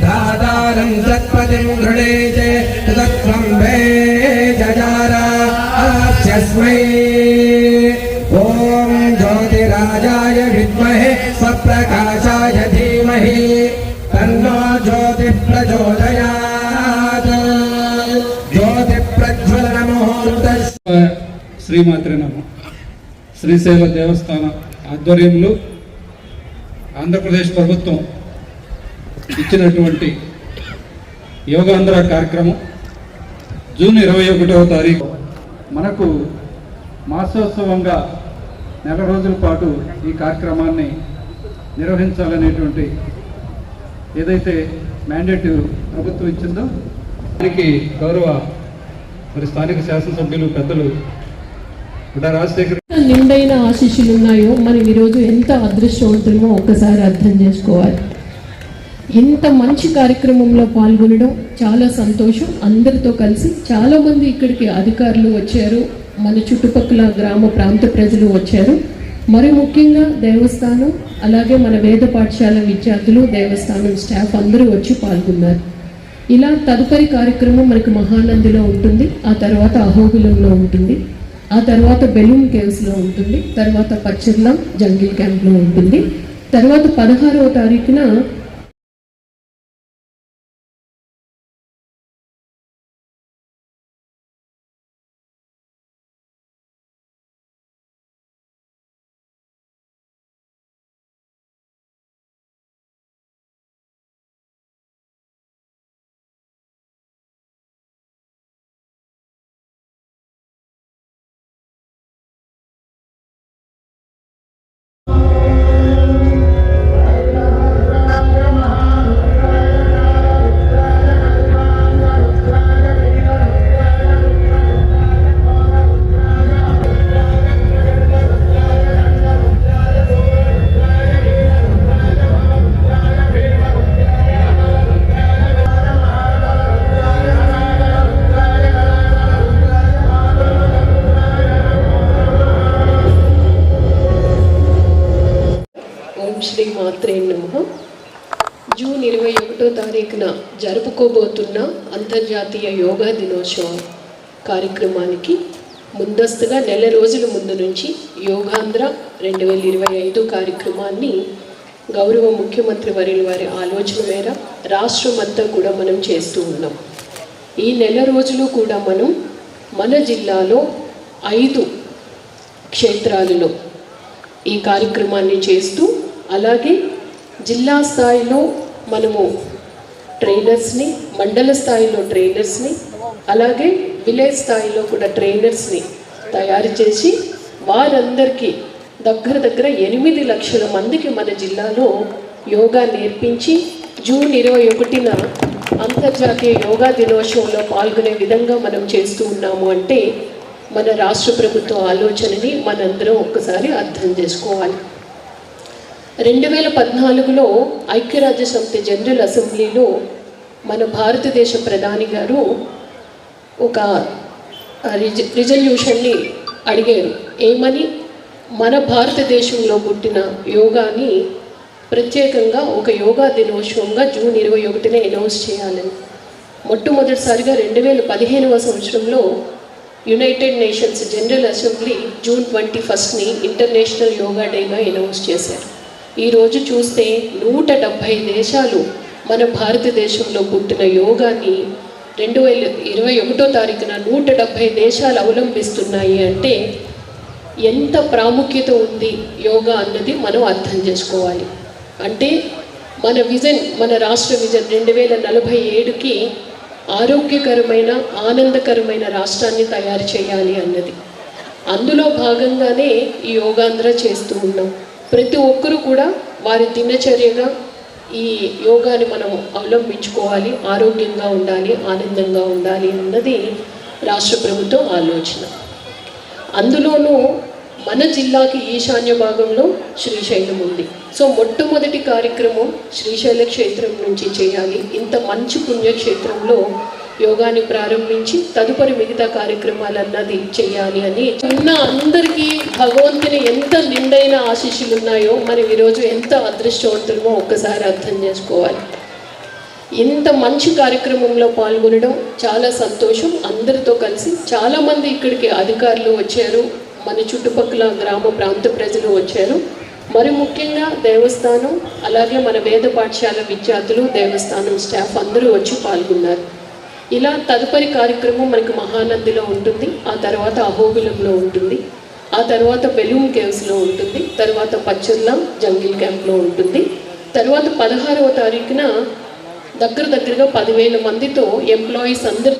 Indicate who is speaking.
Speaker 1: धातारं सत्पतिं गृणे च तत्त्वं वे जजारास्मै ॐ ज्योतिराजाय विद्महे स्वप्रकाशाय धीमहि तन्नो ज्योतिः प्रचोदयात् ज्योतिप्रज्वलनमुहूर्तस्य
Speaker 2: శ్రీమాత్రి నమ శ్రీశైల దేవస్థాన ఆధ్వర్యంలో ఆంధ్రప్రదేశ్ ప్రభుత్వం ఇచ్చినటువంటి యోగాంధ్ర కార్యక్రమం జూన్ ఇరవై ఒకటవ తారీఖు. మనకు మాసోత్సవంగా నెల రోజుల పాటు ఈ కార్యక్రమాన్ని నిర్వహించాలనేటువంటి ఏదైతే మ్యాండేట్ ప్రభుత్వం ఇచ్చిందో దానికి గౌరవ మరి స్థానిక శాసనసభ్యులు పెద్దలు రాజశేఖర్
Speaker 3: నిండైన ఆశీస్సులు ఉన్నాయో మనం ఈరోజు ఎంత అదృష్టవంతులమో ఒక్కసారి అర్థం చేసుకోవాలి. ఇంత మంచి కార్యక్రమంలో పాల్గొనడం చాలా సంతోషం. అందరితో కలిసి చాలామంది ఇక్కడికి అధికారులు వచ్చారు. మన చుట్టుపక్కల గ్రామ ప్రాంత ప్రజలు వచ్చారు. మరి ముఖ్యంగా దేవస్థానం అలాగే మన వేద పాఠశాల విద్యార్థులు దేవస్థానం స్టాఫ్ అందరూ వచ్చి పాల్గొన్నారు. ఇలా తదుపరి కార్యక్రమం మనకు మహానందిలో ఉంటుంది. ఆ తర్వాత అహోబిలంలో ఉంటుంది. ఆ తర్వాత బెలూన్ కేవ్స్లో ఉంటుంది. తర్వాత పచ్చర్ల జంగిల్ క్యాంప్లో ఉంటుంది. తర్వాత పదహారవ తారీఖున ఓం శ్రీ మాత్రే నమ జూన్ ఇరవై ఒకటో తారీఖున జరుపుకోబోతున్న అంతర్జాతీయ యోగా దినోత్సవం కార్యక్రమానికి ముందస్తుగా నెల రోజుల ముందు నుంచి యోగాంధ్ర రెండు వేల ఇరవై ఐదు కార్యక్రమాన్ని గౌరవ ముఖ్యమంత్రి వర్యుల వారి ఆలోచన మేర రాష్ట్రం అంతా కూడా మనం చేస్తూ ఉన్నాం. ఈ నెల రోజులు కూడా మనం మన జిల్లాలో ఐదు క్షేత్రాలలో ఈ కార్యక్రమాన్ని చేస్తూ అలాగే జిల్లా స్థాయిలో మనము ట్రైనర్స్ని మండల స్థాయిలో ట్రైనర్స్ని అలాగే విలేజ్ స్థాయిలో కూడా ట్రైనర్స్ని తయారు చేసి వారందరికీ దగ్గర దగ్గర ఎనిమిది లక్షల మందికి మన జిల్లాలో యోగా నేర్పించి జూన్ ఇరవై ఒకటిన అంతర్జాతీయ యోగా దినోత్సవంలో పాల్గొనే విధంగా మనం చేస్తూ ఉన్నాము అంటే మన రాష్ట్ర ప్రభుత్వ ఆలోచనని మనందరం ఒక్కసారి అర్థం చేసుకోవాలి. రెండు వేల పద్నాలుగులో ఐక్యరాజ్య సమితి జనరల్ అసెంబ్లీలో మన భారతదేశ ప్రధాని గారు ఒక రిజ రిజల్యూషన్ని అడిగారు. ఏమని? మన భారతదేశంలో పుట్టిన యోగాని ప్రత్యేకంగా ఒక యోగా దినోత్సవంగా జూన్ ఇరవై ఒకటిన అనౌన్స్ చేయాలని. మొట్టమొదటిసారిగా రెండు వేల పదిహేనవ సంవత్సరంలో United Nations General Assembly June twenty ఫస్ట్ని international yoga డేగా అనౌన్స్ చేశారు. ఈరోజు చూస్తే నూట డెబ్భై దేశాలు మన భారతదేశంలో పుట్టిన యోగాని రెండు వేల ఇరవై ఒకటో తారీఖున నూట డెబ్భై దేశాలు అవలంబిస్తున్నాయి అంటే ఎంత ప్రాముఖ్యత ఉంది యోగా అన్నది మనం అర్థం చేసుకోవాలి. అంటే మన విజన్ మన రాష్ట్ర విజన్ రెండు వేల నలభై ఏడుకి ఆరోగ్యకరమైన ఆనందకరమైన రాష్ట్రాన్ని తయారు చేయాలి అన్నది. అందులో భాగంగానే ఈ యోగాంధ్ర చేస్తూ ఉన్నాం. ప్రతి ఒక్కరూ కూడా వారి దినచర్యగా ఈ యోగాని మనం అవలంబించుకోవాలి ఆరోగ్యంగా ఉండాలి ఆనందంగా ఉండాలి అన్నది రాష్ట్ర ప్రభుత్వం ఆలోచన. అందులోనూ మన జిల్లాకి ఈశాన్య భాగంలో శ్రీశైలం ఉంది. సో మొట్టమొదటి కార్యక్రమం శ్రీశైల క్షేత్రం నుంచి చేయాలి. ఇంత మంచి పుణ్యక్షేత్రంలో యోగాని ప్రారంభించి తదుపరి మిగతా కార్యక్రమాలన్నది చేయాలి అని. ఉన్న అందరికీ భగవంతుని ఎంత నిండైన ఆశీస్సులు ఉన్నాయో మనం ఈరోజు ఎంత అదృష్టవంతులమో ఒక్కసారి అర్థం చేసుకోవాలి. ఇంత మంచి కార్యక్రమంలో పాల్గొనడం చాలా సంతోషం. అందరితో కలిసి చాలామంది ఇక్కడికి అధికారులు వచ్చారు. మన చుట్టుపక్కల గ్రామ ప్రాంత ప్రజలు వచ్చారు. మరి ముఖ్యంగా దేవస్థానం అలాగే మన వేద పాఠశాల విద్యార్థులు దేవస్థానం స్టాఫ్ అందరూ వచ్చి పాల్గొన్నారు. ఇలా తదుపరి కార్యక్రమం మనకు మహానందిలో ఉంటుంది ఆ తర్వాత అహోబిలంలో ఉంటుంది ఆ తర్వాత బెలూన్ కేవ్స్లో ఉంటుంది తర్వాత పచ్చర్ల జంగిల్ క్యాంప్లో ఉంటుంది. తర్వాత పదహారవ తారీఖున దగ్గర దగ్గరగా పదివేల మందితో ఎంప్లాయీస్ అందరు